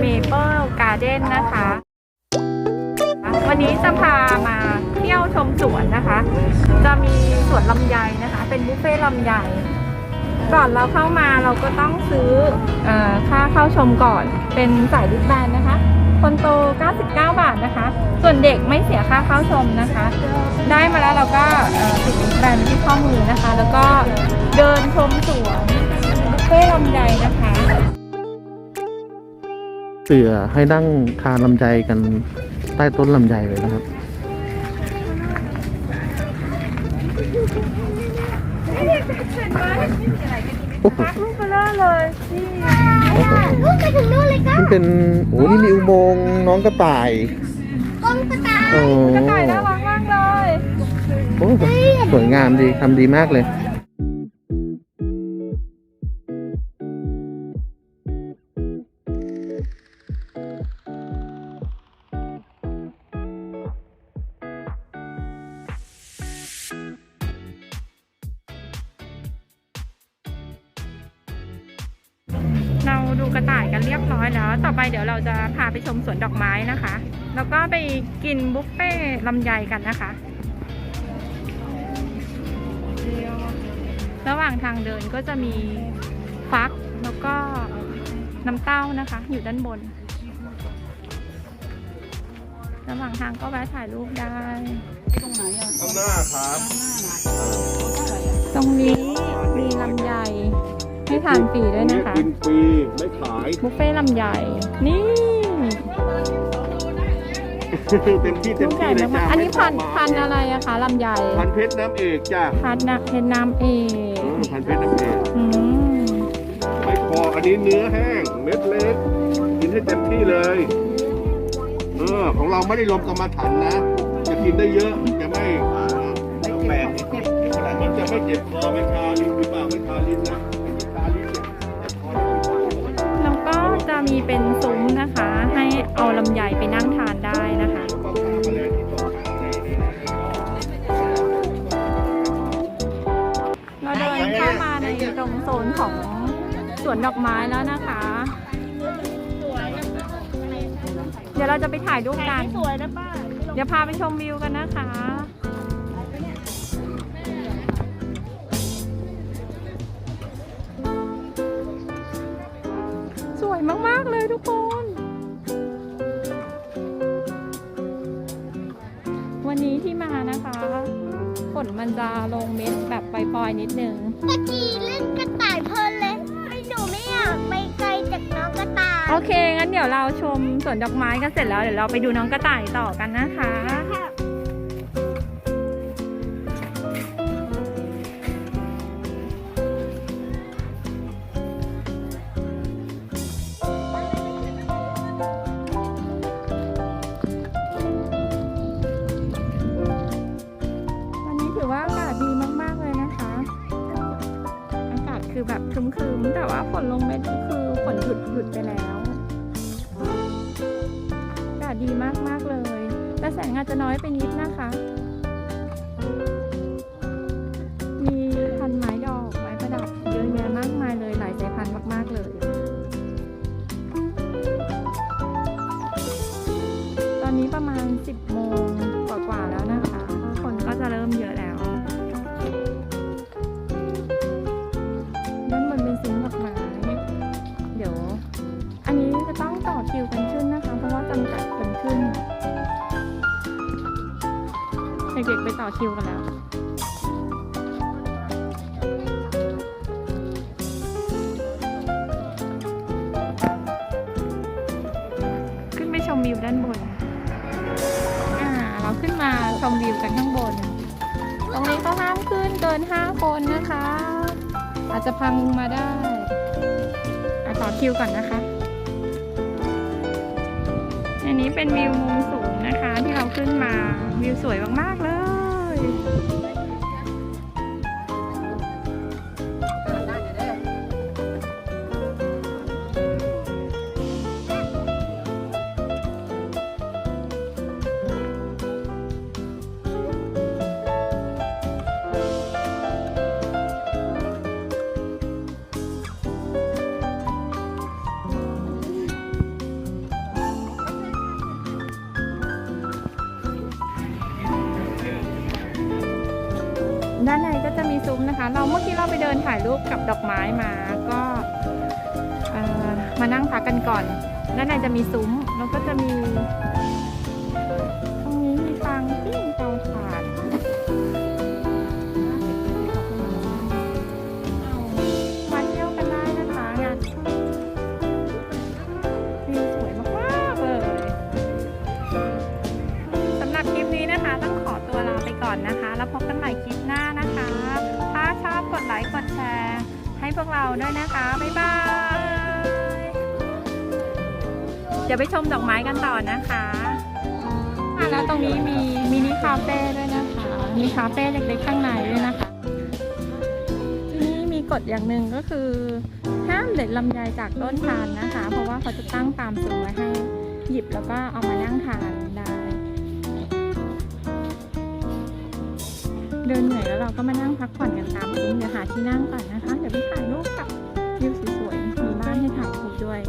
เมเปิลการ์เด้นนะคะ วันนี้จะพามาเที่ยวชมสวนนะคะ จะมีสวนลำไยนะคะ เป็นบุฟเฟ่ต์ลำไย ก่อนเราเข้ามาเราก็ต้องซื้ออค่าเข้าชมก่อน เป็นสายดิสแบนนะคะ คนโต 99 บาทนะคะ ส่วนเด็กไม่เสียค่าเข้าชมนะคะ ได้มาแล้วเราก็ติดดิสแบนที่ข้อมือนะคะ แล้วก็เดินชมสวนบุฟเฟ่ต์ลำไยนะคะ เสือให้นั่งทานลำไยกันใต้ต้นลำไยเลยนะครับ โอ้โหพักลูกเบลอเลยนี่ลูกไปถึงนู่นเลยก็นี่เป็นโอ้นี่มีอุโมงค์น้องกระต่ายกล้องกระต่ายโอ้กระต่ายน่ารักมากเลยโอ้สวยงามดีทำดีมากเลย เราดูกระต่ายกันเรียบร้อยแล้ว ต่อไปเดี๋ยวเราจะพาไปชมสวนดอกไม้นะคะ แล้วก็ไปกินบุฟเฟ่ต์ลำไยกันนะคะ ระหว่างทางเดินก็จะมีฟักแล้วก็น้ำเต้านะคะ อยู่ด้านบน ระหว่างทางก็แวะถ่ายรูปได้ข้างหน้าครับ ตรงนี้มีลำไย ให้ทานฟรีด้วยนะคะ กินฟรีไม่ขายบุฟเฟ่ต์ลำไยนี่เต็มที่เต็ลูมกใหญ่ที่เลยมาจ้ากๆอันนี้พันธุ์ไม่พันธุ์อะไรอะคะลำไยพันเพชรน้ำเอกจ้าพันธุ์นะเพชรน้ำเอเอกอพันเพชรน้ำเอกอืมไม่พออันนี้เนื้อแห้งเม็ดเล็ก กินให้เต็มที่เลยเออของเราไม่ได้รวมกรรมฐานนะจะกินได้เยอะจะไม่ไม่แปลกมันจะไม่เจ็บคอไม่คาลิ้นหรือเปล่าไม่คาลิ้นนะ จะมีเป็นซุ้มนะคะ ให้เอาลำไยไปนั่งทานได้นะคะเราเดินเข้ามาในตรงโซนของสวนดอกไม้แล้วนะคะ เดี๋ยวเราจะไปถ่ายรูปกัน สวยนะป้า เดี๋ยวพาไปชมวิวกันนะคะ วยมาก ๆ เลยทุกคน วันนี้ที่มานะคะฝนมันจะลงเม็ดแบบปล่อยๆนิดนึง เมื่อกี้เล่นกระต่ายเพลินเลยไม่หนูไม่อยากไปไกลจากน้องกระต่าย โอเค งั้นเดี๋ยวเราชมสวนดอกไม้กันเสร็จแล้ว เดี๋ยวเราไปดูน้องกระต่ายต่อกันนะคะ แต่ว่าฝนลงเม็ดคือฝนหยุดหยุดไปแล้วอากาศดีมากๆเลย แต่แสงอาจจะน้อยไปนิดนะคะ มีพันไม้ดอกไม้ประดับเยอะแยะมากมายเลยหลายสายพันธุ์มาก ๆ เลย ตอนนี้ประมาณ 10โมง ต่อคิวกันแล้วขึ้นไปชมวิวด้านบน อ่า เราขึ้นมาชมวิวกันข้างบน ตรงนี้เขาห้ามขึ้นเกิน5คนนะคะ อาจจะพังมาได้อะต่อคิวก่อนนะคะ อันนี้เป็นวิวมุมสูงนะคะ ที่เราขึ้นมาวิวสวยมาก ๆ เลย 哎。 ด้านในก็จะมีซุ้มนะคะ เราเมื่อกี้เราไปเดินถ่ายรูปกับดอกไม้มาก็มานั่งพักกันก่อน ด้านในจะมีซุ้มแล้วก็จะมี ด้วยนะคะ บ๊ายบาย เดี๋ยวไปชมดอกไม้กันต่อนะคะอะแล้วตรงนี้มีมินิคาเฟ่ด้วยนะคะ มีคาเฟ่เล็กๆข้างในด้วยนะคะ ที่นี่มีกฎอย่างหนึ่งก็คือห้ามเด็ดลำไยจากต้นทานนะคะ เพราะว่าเขาจะตั้งตามซุ้มไว้ให้หยิบแล้วก็เอามานั่งทาน เดินเหนื่อยแล้วเราก็มานั่งพักผ่อนกันตามมุมเดี๋ยวหาที่นั่งก่อนนะคะ เดี๋ยวไปถ่ายรูปกับวิวสวยๆมีบ้านให้ถ่ายรูปด้วย